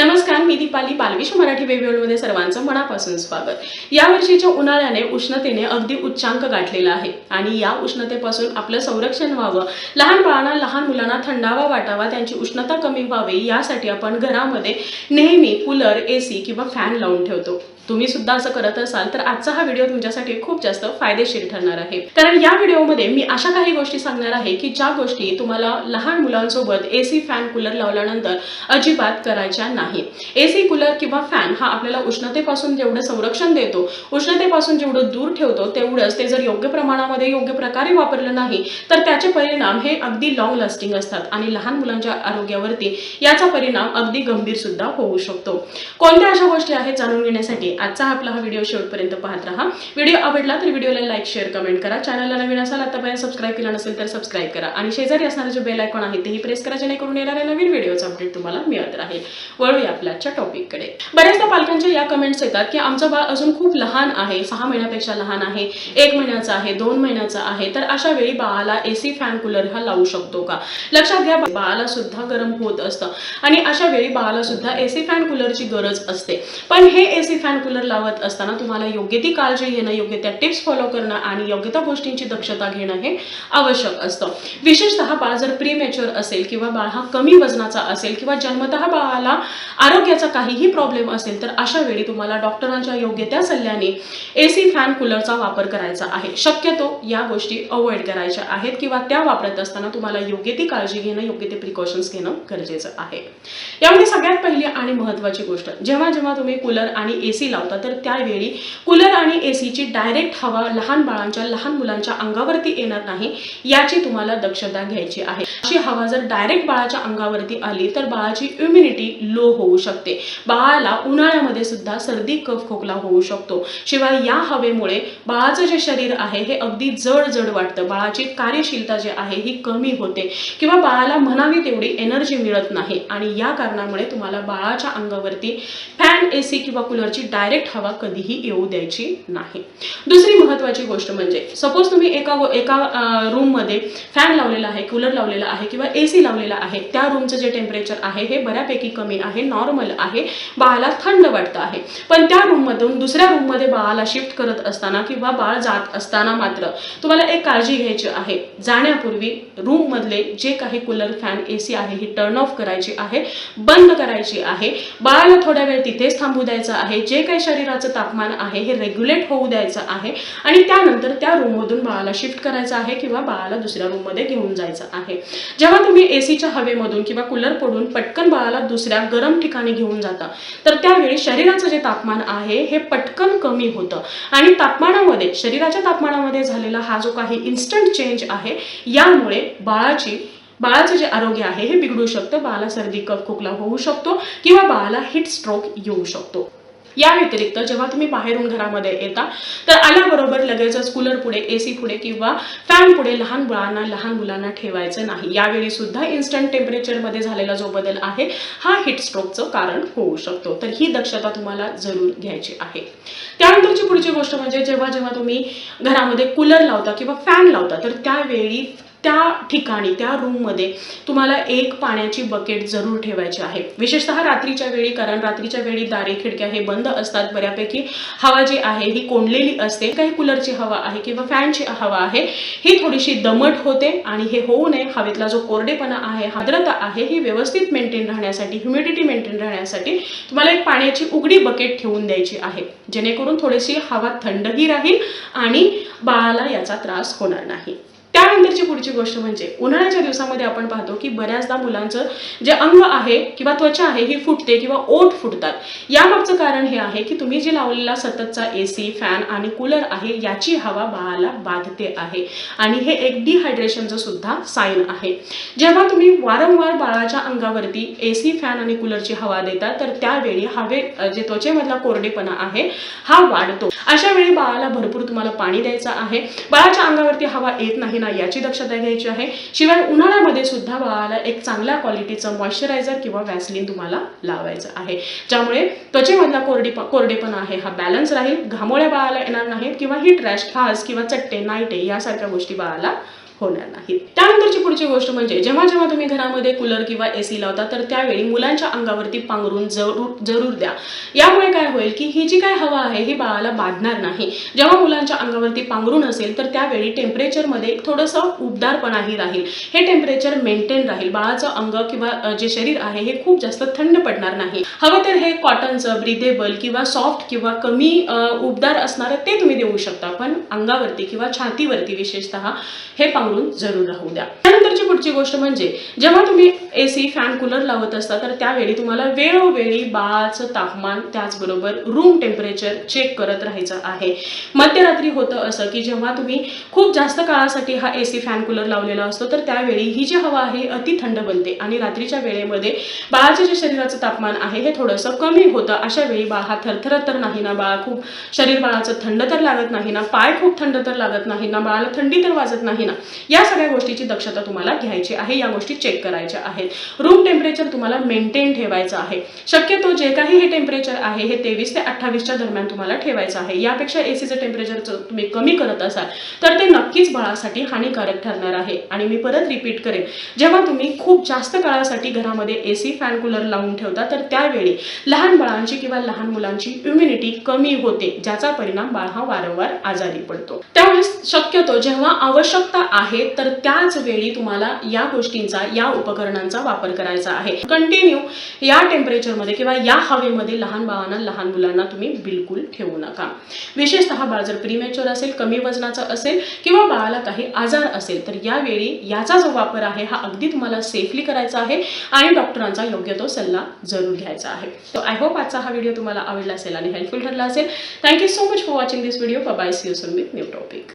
नमस्कार मी दीपाली बालविश मराठी वेबवर्ल्डमध्ये सर्वांचं मनापासून स्वागत. या वर्षीच्या उन्हाळ्याने उष्णतेने अगदी उच्चांक गाठलेला आहे आणि या उष्णतेपासून आपलं संरक्षण व्हावं लहान बाळांना लहान मुलांना थंडावा वाटावा त्यांची उष्णता कमी व्हावी यासाठी आपण घरामध्ये नेहमी कूलर एसी किंवा फॅन लावून ठेवतो. तुम्ही सुद्धा असं करत असाल तर आजचा हा व्हिडिओ तुमच्यासाठी खूप जास्त फायदेशीर ठरणार आहे. कारण या व्हिडिओमध्ये मी अशा काही गोष्टी सांगणार आहे की ज्या गोष्टी तुम्हाला लहान मुलांसोबत एसी फॅन कूलर लावल्यानंतर अजिबात करायच्या नाही. एसी कूलर किंवा फॅन हा आपल्याला उष्णतेपासून जेवढं संरक्षण देतो उष्णतेपासून जेवढं दूर ठेवतो तेवढंच ते जर योग्य प्रमाणामध्ये योग्य प्रकारे वापरलं नाही तर त्याचे परिणाम हे अगदी लॉंग लास्टिंग असतात आणि लहान मुलांच्या आरोग्यावरती याचा परिणाम अगदी गंभीर सुद्धा होऊ शकतो. कोणत्या अशा गोष्टी आहेत जाणून घेण्यासाठी आजचा आपला हा व्हिडिओ शेवटपर्यंत पाहत राहा. व्हिडिओ आवडला तर व्हिडिओला लाईक शेअर कमेंट करा. चॅनलला नवीन असाल आतापर्यंत सबस्क्राईब केला नसेल तर सबस्क्राईब करा. आणि शेजारी असणारे जे बेल आयकॉन आहे तेही प्रेस करा जेणेकरून येणाऱ्या नवीन व्हिडिओचा अपडेट तुम्हाला मिळत राहील. वळूया आपल्या आजच्या टॉपिककडे. बऱ्याचदा पालकांच्या या कमेंट्स येतात की आमचं बाळ अजून खूप लहान आहे सहा महिन्यापेक्षा लहान आहे एक महिन्याचा आहे दोन महिन्याचा आहे तर अशा वेळी बाळाला एसी फॅन कूलर हा लावू शकतो का? लक्षात घ्या बाळाला सुद्धा गरम होत असतं. आणि अशा वेळी बाळाला सुद्धा एसी फॅन कूलरची गरज असते. पण हे एसी फॅन कूलर लावत असताना तुम्हाला योग्य ती काळजी घेणं योग्य त्या टिप्स फॉलो करणं आणि योग्य त्या गोष्टींची दक्षता घेणं हे आवश्यक असतं. विशेषतः बाळ जर प्रीमेच्युअर असेल किंवा बाळ हा कमी वजनाचा असेल किंवा जन्मतः बाळाला आरोग्याचा काहीही प्रॉब्लेम असेल तर अशा वेळी तुम्हाला डॉक्टरांच्या योग्य त्या सल्ल्याने एसी फॅन कूलरचा वापर करायचा आहे. शक्यतो या गोष्टी अवॉइड करायच्या आहेत किंवा त्या वापरत असताना तुम्हाला योग्य ती काळजी घेणं योग्य ते प्रिकॉशन्स घेणं गरजेचं आहे. यामध्ये सगळ्यात पहिली आणि महत्वाची गोष्ट जेव्हा जेव्हा तुम्ही कूलर आणि एसी लावता तर त्यावेळी कूलर आणि एसीची डायरेक्ट हवा लहान बाळांच्या लहान मुलांच्या अंगावरती येणार नाही याची तुम्हाला दक्षता घ्यायची आहे. अशी हवा जर डायरेक्ट बाळाच्या अंगावरती आली तर बाळाची इम्युनिटी लो होऊ शकते. बाळाला उन्हाळ्यामध्ये सुद्धा सर्दी कफ खोकला होऊ शकतो. शिवाय या हवेमुळे बाळाचं जे शरीर आहे हे अगदी जड जड वाटतं. बाळाची कार्यशीलता जी आहे ही कमी होते. किंवा बाळाला म्हणावी तेवढी एनर्जी मिळत नाही. आणि या कारणामुळे तुम्हाला बाळाच्या अंगावरती फॅन एसी किंवा कूलरची डायरेक्ट हवा कधीही येऊ द्यायची नाही. दुसरी महत्वाची गोष्ट म्हणजे सपोज तुम्ही एका एका रूममध्ये फॅन लावलेला आहे कूलर लावलेला आहे किंवा एसी लावलेला आहे त्या रूमचं जे टेम्परेचर आहे हे बऱ्यापैकी कमी आहे. नॉर्मल आहे बाळाला थंड वाटतं आहे. पण त्या रूम मधून दुसऱ्या रूममध्ये बाळाला शिफ्ट करत असताना किंवा बाळ जात असताना मात्र तुम्हाला एक काळजी घ्यायची आहे. जाण्यापूर्वी रूम मधले जे काही कूलर फॅन एसी आहे ही टर्न ऑफ करायची आहे बंद करायची आहे. बाळाला थोड्या वेळ तिथेच थांबू द्यायचं आहे. जे काही शरीराचं तापमान आहे हे रेग्युलेट होऊ द्यायचं आहे. आणि त्यानंतर त्या रूममधून बाळाला शिफ्ट करायचं आहे किंवा बाळाला दुसऱ्या रूममध्ये घेऊन जायचं आहे. जेव्हा तुम्ही एसीच्या हवेमधून किंवा कूलर पडून पटकन बाळाला दुसऱ्या गरम ठिकाणी घेऊन जाता. तर त्यावेळी शरीराचं जे तापमान आहे हे पटकन कमी होतं. आणि तापमानामध्ये शरीराच्या तापमानामध्ये झालेला हा जो काही इन्स्टंट चेंज आहे यामुळे बाळाची बाळाचं जे आरोग्य आहे हे बिघडू शकतं. बाळाला सर्दी कफ खोकला होऊ शकतो किंवा बाळाला हिट स्ट्रोक येऊ शकतो. या व्यतिरिक्त जेव्हा तुम्ही बाहेरून घरामध्ये येता तर आल्याबरोबर लगेचच कूलर पुढे एसी पुढे किंवा फॅन पुढे लहान मुलांना लहान मुलांना ठेवायचं नाही. यावेळी सुद्धा इन्स्टंट टेम्परेचरमध्ये झालेला जो बदल आहे हा हिटस्ट्रोकचं कारण होऊ शकतो. तर ही दक्षता तुम्हाला जरूर घ्यायची आहे. त्यानंतरची पुढची गोष्ट म्हणजे जेव्हा जेव्हा तुम्ही घरामध्ये कूलर लावता किंवा फॅन लावता तर त्यावेळी त्या ठिकाणी त्या रूममध्ये तुम्हाला एक पाण्याची बकेट जरूर ठेवायची आहे. विशेषतः रात्रीच्या वेळी कारण रात्रीच्या वेळी दारे खिडक्या हे बंद असतात. बऱ्यापैकी हवा जी आहे ही कोंडलेली असते. काही कूलरची हवा आहे किंवा फॅनची हवा आहे ही थोडीशी दमट होते आणि हे होऊ नये. हवेतला जो कोरडेपणा आहे आर्द्रता आहे ही व्यवस्थित मेंटेन राहण्यासाठी ह्युमिडिटी मेंटेन राहण्यासाठी तुम्हाला एक पाण्याची उघडी बकेट ठेवून द्यायची आहे. जेणेकरून थोडीशी हवा थंडही राहील आणि बाळाला याचा त्रास होणार नाही. त्यानंतरची पुढची गोष्ट म्हणजे उन्हाळ्याच्या दिवसामध्ये आपण पाहतो की बऱ्याचदा मुलांचं जे अंग आहे किंवा त्वचा आहे ही फुटते किंवा ओठ फुटतात. यामागचं कारण हे आहे की तुम्ही जे लावलेला सततचा एसी फॅन आणि कूलर आहे याची हवा बाळाला बाधते आहे. आणि हे एक डिहायड्रेशनचं सुद्धा साईन आहे. जेव्हा तुम्ही वारंवार बाळाच्या अंगावरती एसी फॅन आणि कूलरची हवा देता तर त्यावेळी हवे जे त्वचेमधला कोरडेपणा आहे हा वाढतो. अशा वेळी बाळाला भरपूर तुम्हाला पाणी द्यायचं आहे. बाळाच्या अंगावरती हवा येत नाही ना याची दक्षता घ्यायची आहे. शिवाय उन्हाळ्यामध्ये सुद्धा बाळाला एक चांगल्या क्वालिटीचं मॉइश्चरायझर किंवा वॅसलिन तुम्हाला लावायचं आहे. ज्यामुळे त्वचेमधला कोरडी कोरडेपणा आहे. हा बॅलन्स राहील. घामोळ्या बाळाला येणार नाहीत किंवा हिट रॅश खास किंवा चट्टे नाईटे यासारख्या गोष्टी बाळाला होणार नाही त्यानंतरची पुढची गोष्ट म्हणजे जेव्हा जेव्हा तुम्ही घरामध्ये कूलर किंवा एसी लावता तर त्यावेळी मुलांच्या अंगावरती पांघरून जरूर जरूर द्या. यामुळे काय होईल की ही जी काय हवा आहे ही बाळाला बाधणार नाही. जेव्हा मुलांच्या अंगावरती पांघरून असेल तर त्यावेळी टेम्परेचरमध्ये थोडंसं उबदारपणाही राहील. हे टेम्परेचर मेंटेन राहील. बाळाचं अंग किंवा जे शरीर आहे हे खूप जास्त थंड पडणार नाही. हवं तर हे कॉटनचं ब्रिदेबल किंवा सॉफ्ट किंवा कमी उबदार असणारं ते तुम्ही देऊ शकता. पण अंगावरती किंवा छातीवरती विशेषतः हे पांघरून जरूर राहू द्या. त्यानंतरची पुढची गोष्ट म्हणजे जेव्हा तुम्ही एसी फॅन कूलर लावत असता तर त्यावेळी तुम्हाला वेळोवेळी बाळाचं तापमान त्याचबरोबर रूम टेम्परेचर चेक करत राहायचं आहे. मध्यरात्री होतं असं की जेव्हा तुम्ही खूप जास्त काळासाठी हा एसी फॅन कूलर लावलेला असतो तर त्यावेळी ही जी हवा आहे अति थंड बनते. आणि रात्रीच्या वेळेमध्ये बाळाचे जे शरीराचं तापमान आहे हे थोडंसं कमी होतं. अशा वेळी बाळ हा थरथरत तर नाही ना बाळा खूप शरीर बाळाचं थंड तर लागत नाही ना पाय खूप थंड तर लागत नाही ना बाळाला थंडी तर वाजत नाही ना. या सगळ्या गोष्टीची दक्षता तुम्हाला घ्यायची आहे या गोष्टी चेक करायच्या आहेत. रूम टेम्परेचर तुम्हाला मेंटेन ठेवायचं आहे. शक्यतो जे काही हे टेम्परेचर आहे हे तेवीस ते अठ्ठावीसच्या दरम्यान तुम्हाला ठेवायचं आहे. यापेक्षा एसीचं टेम्परेचर तुम्ही कमी करत असाल तर ते नक्कीच बाळासाठी हानिकारक ठरणार आहे. आणि मी परत रिपीट करेन जेव्हा तुम्ही खूप जास्त काळासाठी घरामध्ये एसी फॅन कूलर लावून ठेवता तर त्यावेळी लहान बाळांची किंवा लहान मुलांची इम्युनिटी कमी होते ज्याचा परिणाम बाळ हा वारंवार आजारी पडतो. त्यावेळेस शक्यतो जेव्हा आवश्यकता आहे तर त्याच वेळी तुम्हाला या गोष्टींचा या उपकरणांचा वापर करायचा आहे. कंटिन्यू या टेम्परेचरमध्ये किंवा या हवेमध्ये लहान बाळांना लहान मुलांना तुम्ही बिलकुल ठेवू नका. विशेषतः बाळ जर प्रीमॅच्युअर असेल कमी वजनाचं असेल किंवा बाळाला काही आजार असेल तर यावेळी याचा जो वापर आहे हा अगदी तुम्हाला सेफली करायचा आहे आणि डॉक्टरांचा योग्य तो सल्ला जरूर घ्यायचा आहे. तो आय होप आजचा हा व्हिडिओ तुम्हाला आवडला असेल आणि हेल्पफुल ठरला असेल. Thank you so much for watching this video bye see you soon with new topic